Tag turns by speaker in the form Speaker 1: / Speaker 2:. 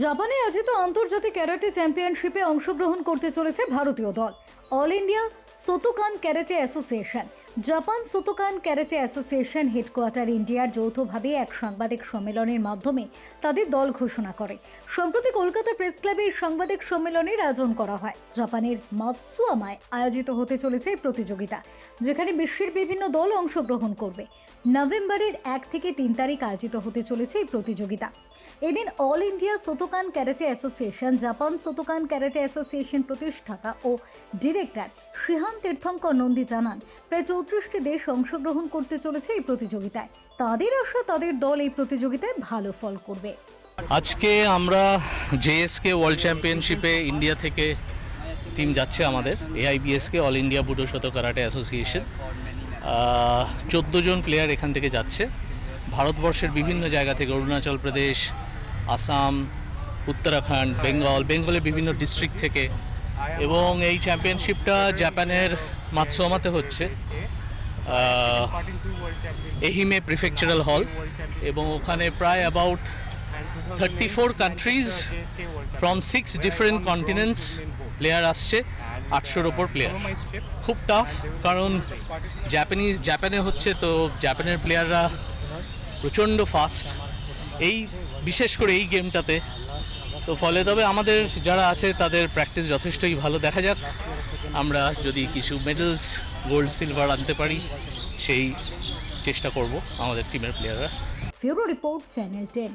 Speaker 1: জাপানে আয়োজিত আন্তর্জাতিক ক্যারাটে চ্যাম্পিয়নশিপে অংশগ্রহণ করতে চলেছে ভারতীয় দল। All India Shotokan karate association. Japan Shotokan karate association headquarter ইন্ডিয়ার যৌথভাবে এক সাংবাদিক সম্মেলনের মাধ্যমে তাদের দল ঘোষণা করে। সম্প্রতি কলকাতা প্রেস ক্লাবে সাংবাদিক সম্মেলনের আয়োজন করা হয়। জাপানের মাতসুয়ামায় আয়োজিত হতে চলেছে এই প্রতিযোগিতা, যেখানে বিশ্বের বিভিন্ন দল অংশগ্রহণ করবে। নভেম্বরের এক থেকে তিন তারিখ আয়োজিত হতে চলেছে এই প্রতিযোগিতা। এদিন all India Shotokan karate association, Japan Shotokan karate association প্রতিষ্ঠাতা ও ডিরেক্টর শ্রীহান তীর্থঙ্কর নন্দী জানান, প্রায় চৌত্রিশটি দেশ অংশগ্রহণ করতে চলেছে এই প্রতিযোগিতায়। তাদের আশা, তাদের দল এই প্রতিযোগিতায় ভালো ফল করবে।
Speaker 2: আজকে আমরা জেএসকে ওয়ার্ল্ড চ্যাম্পিয়নশিপে ইন্ডিয়া থেকে টিম যাচ্ছে আমাদের এআইবিএসকে অল ইন্ডিয়া বুডো শত কারাটে অ্যাসোসিয়েশন চোদ্দ জন প্লেয়ার এখান থেকে যাচ্ছে। ভারতবর্ষের বিভিন্ন জায়গা থেকে অরুণাচল প্রদেশ, আসাম, উত্তরাখণ্ড, বেঙ্গল, বেঙ্গলের বিভিন্ন ডিস্ট্রিক্ট থেকে এবং এই চ্যাম্পিয়নশিপটা জাপানের মাতসোমাতে হচ্ছে। এহিমে প্রিফেকচারাল হল এবং ওখানে প্রায় about thirty four countries from six different continents player আসছে, আটশোর ওপর প্লেয়ার খুব টাফ কারণ জাপানিজ জাপানে হচ্ছে তো জাপানের প্লেয়াররা প্রচণ্ড ফাস্ট এই বিশেষ করে এই গেমটাতে তো ফলে তবে আমাদের যারা আছে, তাদের প্র্যাকটিস যথেষ্টই ভালো। দেখা যাক, আমরা যদি কিছু মেডেলস গোল্ড সিলভার আনতে পারি, সেই চেষ্টা করব আমাদের টিমের প্লেয়াররা
Speaker 1: ফিউরো রিপোর্ট চ্যানেল টেন